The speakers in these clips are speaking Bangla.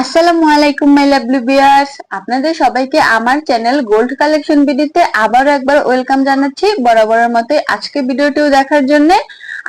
আসসালামু আলাইকুম মাই লাভলি ভিউয়ার্স আপনাদের সবাইকে আমার চ্যানেল গোল্ড কালেকশন একবার ওয়েলকাম জানাচ্ছি ভিডিওটিও দেখার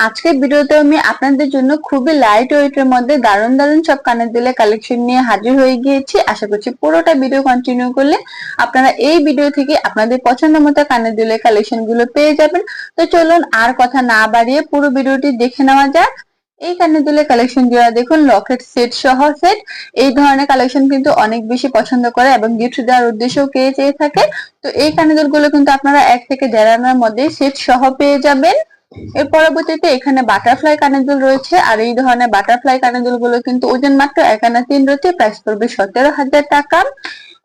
আজকের আমি আপনাদের জন্য খুবই লাইট ওয়েটের মধ্যে দারুণ দারুণ সব কানের দিলে কালেকশন নিয়ে হাজির হয়ে গিয়েছি। আশা করছি পুরোটা ভিডিও কন্টিনিউ করলে আপনারা এই ভিডিও থেকে আপনাদের পছন্দ মতো কানের দিলে কালেকশনগুলো পেয়ে যাবেন। তো চলুন আর কথা না বাড়িয়ে পুরো ভিডিওটি দেখে নেওয়া যাক। এই কানের দুলের কালেকশন যারা দেখুন লকেট সেট সহ সেট এই ধরনের কালেকশন কিন্তু অনেক বেশি পছন্দ করে এবং গিফট দেওয়ার উদ্দেশ্যেও কে চেয়ে থাকে। তো এই কানের দুলগুলো কিন্তু আপনারা এক থেকে দেড় আনার মধ্যে সেট সহ পেয়ে যাবেন। এর পরবর্তীতে এখানে বাটারফ্লাই কানের দুল রয়েছে, আর এই ধরনের বাটারফ্লাই কানের দুলগুলো কিন্তু ওজন মাত্র এক আনা তিন রতি প্রাইস পড়বে সতেরো হাজার টাকা।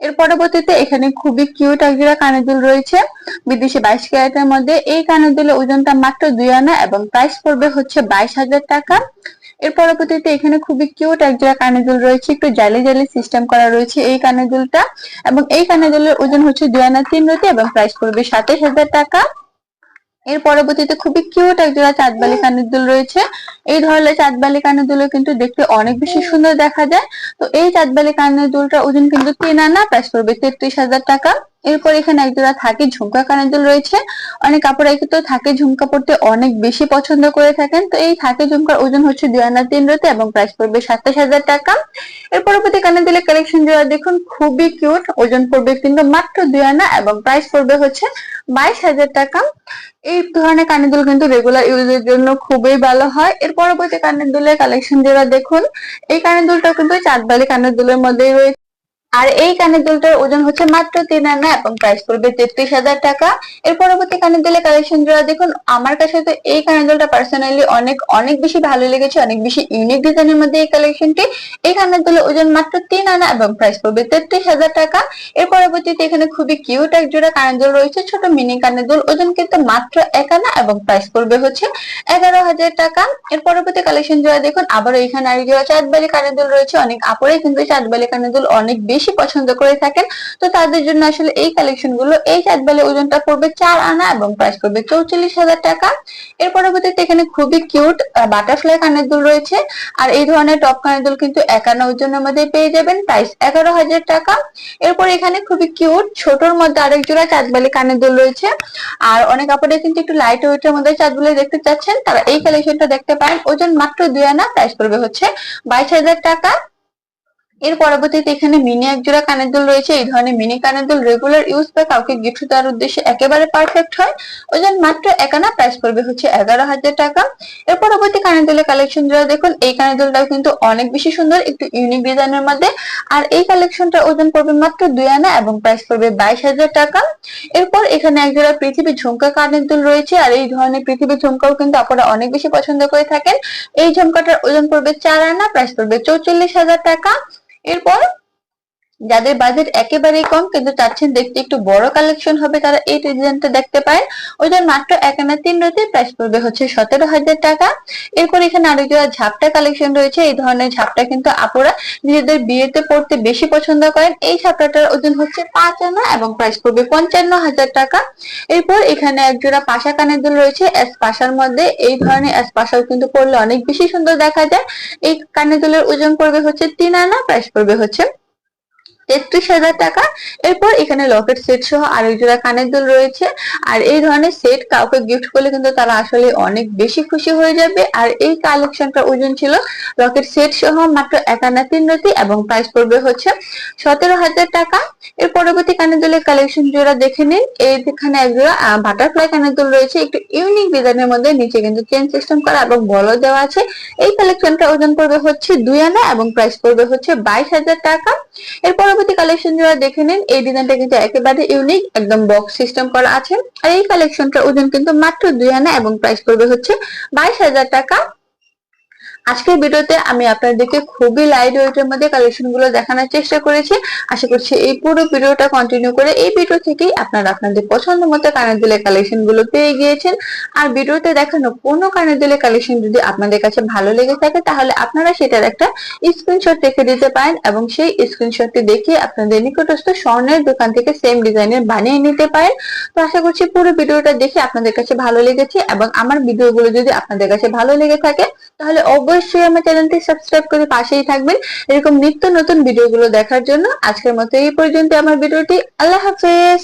এর পরবর্তীতে এখানে খুবই কিউট একজোড়া কানের রয়েছে। বিদেশি বাইশ ক্যারেটের মধ্যে এই কানের দুলের ওজনটা মাত্র দুই আনা এবং প্রাইস পড়বে হচ্ছে বাইশ হাজার টাকা। এর পরবর্তীতে এখানে খুবই কিউট একজোড়া কানের দুল রয়েছে, একটু জালি জালি সিস্টেম করা রয়েছে এই কানের দুলটা এবং এই কানের দুলের ওজন হচ্ছে দুই আনা তিন রতি এবং প্রাইস পড়বে সাতাশ হাজার টাকা। এর পরবর্তীতে খুবই কিউট একজোড়া চাঁদবালি কানের দুল রয়েছে। এই ধরনের চাঁদবালি কানের দুল কিন্তু দেখতে অনেক বেশি সুন্দর দেখা যায়। তো এই চাঁদবালি কানের দুলটা ওজন কিন্তু তিন আনা, প্রাইস পড়বে তেত্রিশ হাজার টাকা। এরপর এখানে একজোড়া থাকে ঝুমকা কানের দুল রয়েছে। অনেক কাপড় তো থাকে ঝুমকা পড়তে অনেক বেশি পছন্দ করে থাকেন। তো এই থাকে ঝুমকার ওজন হচ্ছে দুই আনা তিন রতে এবং প্রাইস পড়বে সাতাশ হাজার টাকা। এর পরবর্তী কানের দুলের কালেকশন জোড়া দেখুন, খুবই কিউট ওজন পড়বে কিন্তু মাত্র দুই আনা এবং প্রাইস পড়বে হচ্ছে বাইশ হাজার টাকা। এই ধরনের কানের দুল কিন্তু রেগুলার ইউজের জন্য খুবই ভালো হয়। এর পরবর্তী কানের দুলের কালেকশন যেটা দেখুন, এই কানের দুলটা কিন্তু চাঁদবালি কানের দুলের মধ্যেই রয়েছে আর এই কানের দুলটার ওজন হচ্ছে মাত্র তিন আনা এবং প্রাইস পড়বে তেত্রিশ হাজার টাকা। এর পরবর্তী কানের দুলের কালেকশন জোড়া দেখুন, আমার কাছে তো এই কানের দুলটা পার্সোনালি অনেক অনেক বেশি ভালো লেগেছে, অনেক বেশি ইউনিক ডিজাইনের মধ্যে এই কালেকশনটি এই কানের দুলের ওজন মাত্র তিন আনা এবং প্রাইস পড়বে তেত্রিশ হাজার টাকা। এর পরবর্তীতে এখানে খুবই কিউট এক জোড়া কানের দুল রয়েছে, ছোট মিনি কানের দুল। ওজন কিন্তু মাত্র এক আনা এবং প্রাইস পড়বে হচ্ছে এগারো হাজার টাকা। এর পরবর্তী কালেকশন জোড়া দেখুন আবার এখানে আর জোড়া চাঁদবালি কানের দুল রয়েছে, অনেক আপরে কিন্তু চাঁদবালি কানের দুল অনেক বেশি বেশি পছন্দ করে থাকেন, তো তাদের জন্য আসলে এই কালেকশনগুলো, এই চাঁদবালি ওজনটা পড়বে চার আনা এবং প্রাইস পড়বে চৌচল্লিশ হাজার টাকা। এর পরবর্তীতে এখানে খুবই কিউট বাটারফ্লাই কানের দুল রয়েছে। আর এই ধরনের টপ কানের দুল কিন্তু একান্ন ওজনের মধ্যে পেয়ে যাবেন প্রাইস এগারো হাজার টাকা। এরপর এখানে খুবই কিউট ছোটর মধ্যে আরেক জোড়া চাঁদবালি কানের দুল রয়েছে। আর অনেক কাপড়ে কিন্তু একটু লাইট ওয়েটের মধ্যে চাঁদগুলো দেখতে চাচ্ছেন, তারা এই কালেকশনটা দেখতে পারেন। ওজন মাত্র দুই আনা প্রাইস পড়বে হচ্ছে বাইশ হাজার টাকা। এর পরবর্তীতে এখানে মিনি একজোড়া কানের দুল রয়েছে। এই ধরনের মিনি কানের দুল রেগুলার ইউজ বা কাউকে গিফট দেওয়ার উদ্দেশ্যে একেবারে পারফেক্ট হয়। ওজন মাত্র একানা প্রাইস পড়বে হচ্ছে এগারো হাজার টাকা। এর পরবর্তী কানের দুলের কালেকশন জোড়া দেখুন, এই কানের দুলটাও কিন্তু অনেক বেশি সুন্দর, একটু ইউনিক ডিজাইনের মধ্যে। আর এই কালেকশনটা ওজন পড়বে মাত্র দুই আনা এবং প্রাইস পড়বে বাইশ হাজার টাকা। এরপর এখানে এক জোড়া পৃথিবী ঝুমকা কানের দুল রয়েছে। আর এই ধরনের পৃথিবী ঝুমকাও কিন্তু আপনারা অনেক বেশি পছন্দ করে থাকেন। এই ঝুমকাটার ওজন পড়বে চার আনা প্রাইস পড়বে চৌচল্লিশ হাজার টাকা। এরপর যাদের বাজেট একেবারেই কম, কিন্তু চাচ্ছেন দেখতে একটু বড় কালেকশন হবে তারা এই ডিজাইনটা দেখতে পারেন। ওইটার মাত্র এক আনা তিন রতি প্রাইস পড়বে হচ্ছে সতেরো হাজার টাকা। এরপর এখানে আরেক জোড়া ঝাপটা কালেকশন রয়েছে। এই ধরনের ঝাপটা কিন্তু আপুরা নিজেদের বিয়েতে পড়তে বেশি পছন্দ করেন। এই ঝাপটাটার ওজন হচ্ছে পাঁচ আনা এবং প্রাইস পড়বে পঞ্চান্ন হাজার টাকা। এরপর এখানে এক জোড়া পাশা কানের দুল রয়েছে এস পাশার মধ্যে। এই ধরনের এস পাশাও কিন্তু পড়লে অনেক বেশি সুন্দর দেখা যায়। এই কানের দুলের ওজন পড়বে হচ্ছে তিন আনা প্রাইস পড়বে হচ্ছে তেত্রিশ হাজার টাকা। এরপর এখানে লকেট সেট সহ আরেক জোড়া কানের দুল রয়েছে। আর এই ধরনের সেট কাউকে গিফট করলে কিন্তু তারা আসলে অনেক বেশি খুশি হয়ে যাবে। আর এই কালেকশনটা ওজন ছিল লকেট সেট সহ মাত্র একান্ন তিন রতি এবং প্রাইস পড়বে হচ্ছে সতেরো হাজার টাকা। এর পরবর্তী কানের দুলের কালেকশন জোড়া দেখে নিন। এই এখানে এক জোড়া বাটারফ্লাই কানের দুল রয়েছে। একটু ইউনিক ডিজাইনের মধ্যে নিচে কিন্তু চেন সিস্টেম করা এবং বল দেওয়া আছে। এই কালেকশনটা ওজন পড়বে হচ্ছে দুই আনা এবং প্রাইস পড়বে হচ্ছে বাইশ হাজার টাকা। এরপর পরবর্তী কালেকশন যারা দেখে নেন। এই ডিজাইনটা কিন্তু একেবারে ইউনিক একদম বক্স সিস্টেম করা আছে। আর এই কালেকশনটার ওজন কিন্তু মাত্র দুই আনা এবং প্রাইস করবে হচ্ছে বাইশ হাজার টাকা। আজকের ভিডিওতে আমি আপনাদেরকে খুবই লাইট ওয়েটের মধ্যে কালেকশনগুলো দেখানোর চেষ্টা করেছি। আশা করছি এই পুরো ভিডিওটা কন্টিনিউ করে এই ভিডিও থেকেই আপনারা আপনাদের পছন্দ মতো কানের দিলে কালেকশনগুলো পেয়ে গিয়েছেন। আর ভিডিওতে দেখানো কোনো কানের দিলে কালেকশন যদি আপনাদের কাছে ভালো লেগে থাকে, তাহলে আপনারা সেটার একটা স্ক্রিনশট রেখে দিতে পারেন এবং সেই স্ক্রিনশটটি দেখে আপনাদের নিকটস্থ স্বর্ণের দোকান থেকে সেম ডিজাইনের বানিয়ে নিতে পারেন। তো আশা করছি পুরো ভিডিওটা দেখে আপনাদের কাছে ভালো লেগেছে এবং আমার ভিডিওগুলো যদি আপনাদের কাছে ভালো লেগে থাকে, তাহলে অবশ্যই অবশ্যই আমার চ্যানেলটি সাবস্ক্রাইব করে পাশেই থাকবেন। এরকম নিত্য নতুন ভিডিওগুলো দেখার জন্য আজকের মতো এই পর্যন্ত আমার ভিডিওটি আল্লাহ হাফেজ।